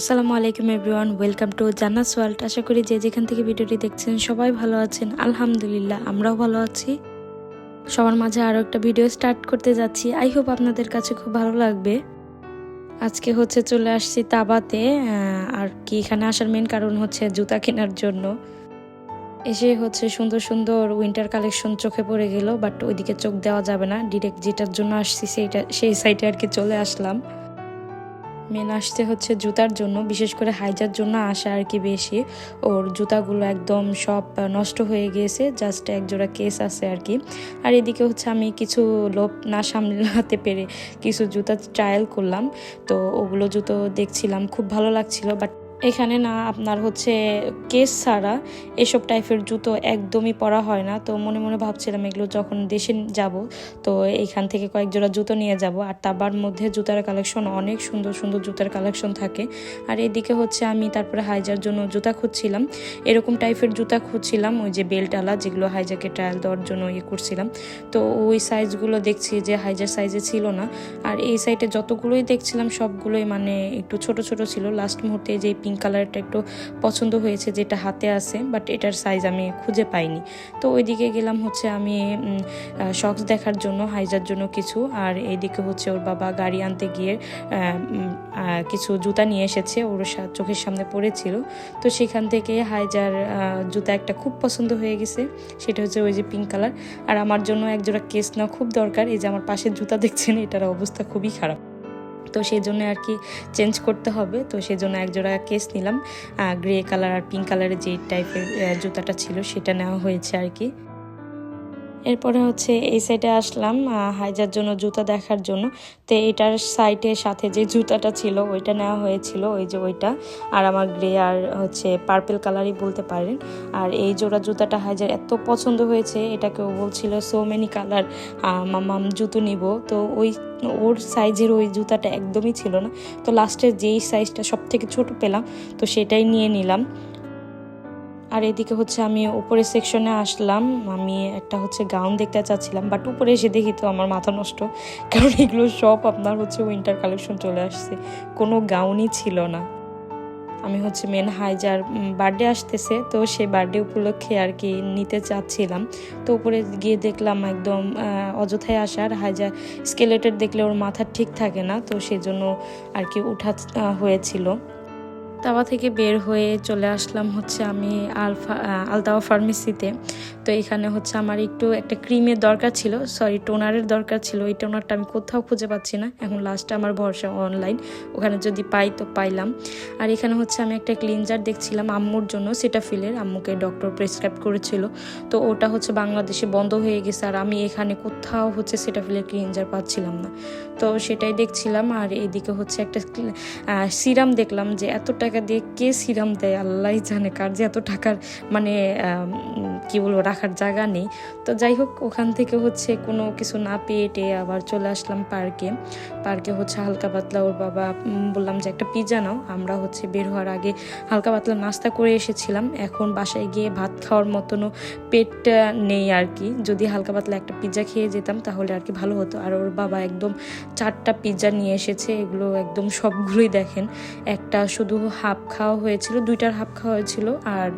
আসসালামু আলাইকুম everyone, welcome to জান্নাস world. আশা করি যে যেখান থেকে ভিডিওটি দেখছেন সবাই ভালো আছেন। আলহামদুলিল্লাহ, আমরাও ভালো আছি। সবার মাঝে আরও একটা ভিডিও স্টার্ট করতে যাচ্ছি। আই হোপ আপনাদের কাছে খুব ভালো লাগবে। আজকে হচ্ছে চলে আসছি তাবাতে আর কি এখানে আসার মেন কারণ হচ্ছে জুতা কেনার জন্য। এসে হচ্ছে সুন্দর সুন্দর উইন্টার কালেকশন চোখে পড়ে গেল বাট ওইদিকে চোখ দেওয়া যাবে না। ডিরেক্ট যেটার জন্য আসছি, সেইটা, সেই সাইটে আর কি চলে আসলাম। মেন আসতে হচ্ছে জুতার জন্য, বিশেষ করে হাইজার জন্য আসা আর কি বেশি। ওর জুতাগুলো একদম সব নষ্ট হয়ে গিয়েছে জাস্ট একজোড়া কেস আছে আর কি। আর এদিকে হচ্ছে আমি কিছু লোভ না সামলাতে পেরে কিছু জুতা ট্রায়াল করলাম। তো ওগুলো জুতো দেখছিলাম, খুব ভালো লাগছিল বাট এখানে না আপনার হচ্ছে কেস ছাড়া এসব টাইপের জুতো একদমই পরা হয় না। তো মনে মনে ভাবছিলাম এগুলো যখন দেশে যাব, তো এইখান থেকে কয়েক জোড়া জুতো নিয়ে যাব। আর তাবার মধ্যে জুতার কালেকশন অনেক সুন্দর সুন্দর জুতার কালেকশন থাকে। আর এদিকে হচ্ছে আমি তারপরে হাইজার জন্য জুতা খুঁজছিলাম। এরকম টাইপের জুতা খুঁজছিলাম, ওই যে বেল্টওয়ালা যেগুলো হাইজাকে ট্রায়াল দেওয়ার জন্য ইয়ে করছিলাম। তো ওই সাইজগুলো দেখছি যে হাইজার সাইজে ছিল না। আর এই সাইডে যতগুলোই দেখছিলাম, সবগুলোই মানে একটু ছোট ছোট ছিল। লাস্ট মুহূর্তে যে পিঙ্ক কালারটা একটু পছন্দ হয়েছে, যেটা হাতে আছে বাট এটার সাইজ আমি খুঁজে পাইনি। তো ওইদিকে গেলাম হচ্ছে আমি শক্স দেখার জন্য, হাইজার জন্য কিছু, আর এইদিকে হচ্ছে ওর বাবা গাড়ি আনতে গিয়ে কিছু জুতা নিয়ে এসেছে, ওর চোখের সামনে পড়েছিল। তো সেখান থেকে হাইজার জুতা একটা খুব পছন্দ হয়ে গেছে, সেটা হচ্ছে ওই যে পিঙ্ক কালার আর আমার জন্য একজোড়া কেস নেওয়া খুব দরকার, এই যে আমার পাশের জুতা দেখছেন, এটার অবস্থা খুবই খারাপ। তো সেই জন্য আর কি চেঞ্জ করতে হবে। তো সেই জন্য একজোড়া কেস নিলাম। গ্রে কালার আর পিঙ্ক কালারের যে টাইপের জুতাটা ছিল সেটা নেওয়া হয়েছে আর কি। এরপরে হচ্ছে এই সাইডে আসলাম হাইজার জন্য জুতা দেখার জন্য। তো এটার সাইডের সাথে যে জুতাটা ছিল, ওইটা নেওয়া হয়েছিল, ওই যে ওইটা। আর আমার গ্রে আর হচ্ছে পার্পেল কালারই বলতে পারেন। আর এই জোড়া জুতাটা হাইজার এত পছন্দ হয়েছে, এটাকেও বলছিল সো মেনি কালার মামাম জুতো নিব। তো ওই, ওর সাইজের ওই জুতাটা একদমই ছিল না। তো লাস্টের যেই সাইজটা সব থেকে ছোট পেলাম, তো সেটাই নিয়ে নিলাম। আর এদিকে হচ্ছে আমি উপরের সেকশনে আসলাম। আমি একটা হচ্ছে গাউন দেখতে চাচ্ছিলাম বাট উপরে এসে দেখি তো আমার মাথা নষ্ট। কারণ এগুলো সব আপনার হচ্ছে উইন্টার কালেকশন চলে আসছে। কোনো গাউনই ছিল না। আমি হচ্ছে মেন হাইজার বার্থডে আসতেছে, তো সেই বার্থডে উপলক্ষে আর কি নিতে চাচ্ছিলাম। তো উপরে গিয়ে দেখলাম একদম অযথায় আসার। হাইজার স্কেলেটের দেখলে ওর মাথা ঠিক থাকে না, তো সেজন্য আর কি উঠা হয়েছিল। তাওয়া থেকে বের হয়ে চলে আসলাম হচ্ছে আমি আলফা আলতাওয়া ফার্মেসিতে। তো এখানে হচ্ছে আমার একটু একটা ক্রিমের দরকার ছিল সরি টোনারের দরকার ছিল। এই টোনারটা আমি কোথাও খুঁজে পাচ্ছি না। এখন লাস্টে আমার ভরসা অনলাইন ওখানে যদি পাই তো পাইলাম। আর এখানে হচ্ছে আমি একটা ক্লিনজার দেখছিলাম আম্মুর জন্য সেটা ফিলের আম্মুকে ডক্টর প্রেসক্রাইব করেছিল। তো ওটা হচ্ছে বাংলাদেশে বন্ধ হয়ে গেছে। আর আমি এখানে কোথাও হচ্ছে সেটা ফিলের ক্লিনজার পাচ্ছিলাম না। তো সেটাই দেখছিলাম। আর এদিকে হচ্ছে একটা সিরাম দেখলাম যে এত টাকা দিয়ে কে সিরাম দেয়? আল্লাহ জানে কার যে এত টাকার মানে কি বলব, রাখার জায়গা নেই। তো যাই হোক, ওখান থেকে হচ্ছে কোনো কিছু না পেয়ে টেয়ে আবার চলে আসলাম পার্কে। পার্কে হচ্ছে হালকা পাতলা, ওর বাবা বললাম যে, একটা পিৎজা নাও। আমরা হচ্ছে বের হওয়ার আগে হালকা পাতলা নাস্তা করে এসেছিলাম। এখন বাসায় গিয়ে ভাত খাওয়ার মতনও পেট নেই আর কি। যদি হালকা পাতলা একটা পিৎজা খেয়ে যেতাম, তাহলে আর কি ভালো হতো। আর ওর বাবা একদম চারটা পিৎজা নিয়ে এসেছে। এগুলো একদম সবগুলোই দেখেন। একটা শুধু হাফ খাওয়া হয়েছিল, দুইটার হাফ খাওয়া হয়েছিল আর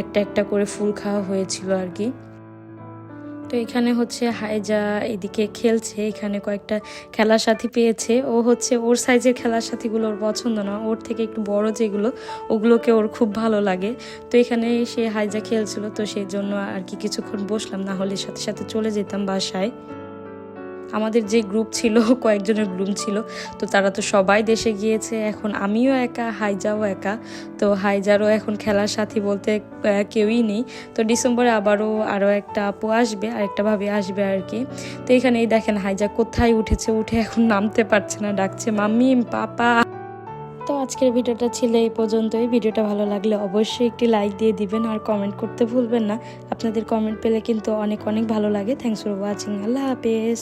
একটা একটা করে ফুল খাওয়া হয়েছিল আর কি। তো এখানে হচ্ছে হাইজা এদিকে খেলছে, এখানে কয়েকটা খেলার সাথী পেয়েছে। ও হচ্ছে ওর সাইজের খেলার সাথীগুলো ওর পছন্দ না, ওর থেকে একটু বড় যেগুলো, ওগুলোকে ওর খুব ভালো লাগে। তো এখানে সে হাইজা খেলছিল, তো সেই জন্য আর কি কিছুক্ষণ বসলাম, না হলে সাথে সাথে চলে যেতাম বাসায়। আমাদের যে গ্রুপ ছিল, কয়েকজনের গ্রুপ ছিল, তো তারা তো সবাই দেশে গিয়েছে। এখন আমিও একা, হাইজাও একা। তো হাইজারও এখন খেলার সাথী বলতে কেউই নেই। তো ডিসেম্বরে আবারও আরও একটা আপু আসবে আর একটা ভাবে আসবে আর কি। তো এখানে এই দেখেন হাইজা কোথায় উঠেছে, উঠে এখন নামতে পারছে না, ডাকছে, মাম্মি, পাপা। তো আজকের ভিডিওটা ছিল এই পর্যন্তই। ভিডিওটা ভালো লাগলে অবশ্যই একটি লাইক দিয়ে দিবেন আর কমেন্ট করতে ভুলবেন না। আপনাদের কমেন্ট পেলে কিন্তু অনেক অনেক ভালো লাগে। থ্যাংকস ফর ওয়াচিং আল্লাহ হাফেজ।